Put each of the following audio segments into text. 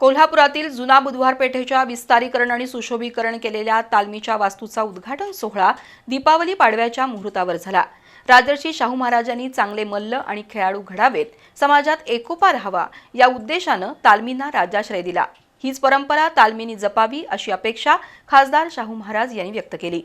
कोल्हापुरातील जुना बुधवार पेठेच्या विस्तारीकरण आणि सुशोभीकरण केलेल्या तालमीच्या वास्तूचा उद्घाटन सोहळा दीपावली पाडव्याच्या मुहूर्तावर झाला. राजर्षी शाहू महाराजांनी चांगले मल्ल आणि खेळाडू घडावेत समाजात एकोपा राहावा या उद्देशानं तालमींना राजाश्रय दिला. हीच परंपरा तालमींनी जपावी अशी अपेक्षा खासदार शाहू महाराज यांनी व्यक्त केली.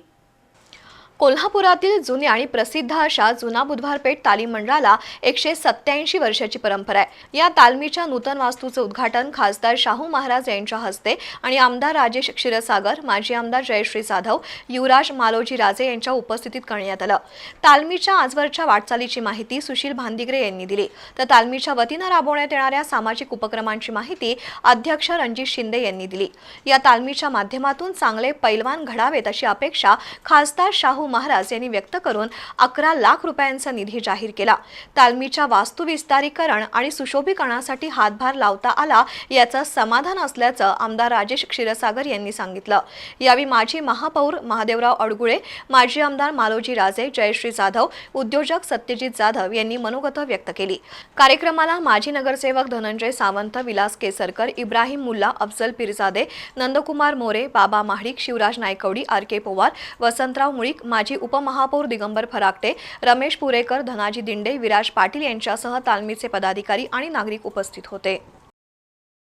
कोल्हापुरातील जुनी आणि प्रसिद्ध अशा जुना बुधवारपेठ तालीम मंडळाला एकशे सत्याऐंशी वर्षाची परंपरा आहे. या तालमीच्या नूतन वास्तूचं उद्घाटन खासदार शाहू महाराज यांच्या हस्ते आणि आमदार राजेश क्षीरसागर माजी आमदार जयश्री जाधव युवराज मालोजी राजे यांच्या उपस्थितीत करण्यात आलं. तालमीच्या आजवरच्या वाटचालीची माहिती सुशील भांदिगरे यांनी दिली. तर तालमीच्या वतीनं राबवण्यात येणाऱ्या सामाजिक उपक्रमांची माहिती अध्यक्ष रणजित शिंदे यांनी दिली. या तालमीच्या माध्यमातून चांगले पैलवान घडावेत अशी अपेक्षा खासदार शाहू महाराज यांनी व्यक्त करून अकरा लाख रुपयांचा निधी जाहीर केला. तालमीच्या वास्तुविस्तारीकरण आणि सुशोभीकरणासाठी हातभार लावता आला याचं समाधान असल्याचं आमदार राजेश क्षीरसागर यांनी सांगितलं. यावेळी माजी महापौर महादेवराव अडगुळे माजी आमदार मालोजी राजे जयश्री जाधव उद्योजक सत्यजित जाधव यांनी मनोगत व्यक्त केली. कार्यक्रमाला माजी नगरसेवक धनंजय सावंत विलास केसरकर इब्राहिम मुल्ला अफजल पिरजादे नंदकुमार मोरे बाबा महाडिक शिवराज नायकवडी आर के पवार वसंतराव मुळीक माजी उपमहापौर दिगंबर फराकटे रमेश पुरेकर धनाजी दिंडे विराज पाटील यांच्यासह तालमीचे पदाधिकारी आणि नागरिक उपस्थित होते.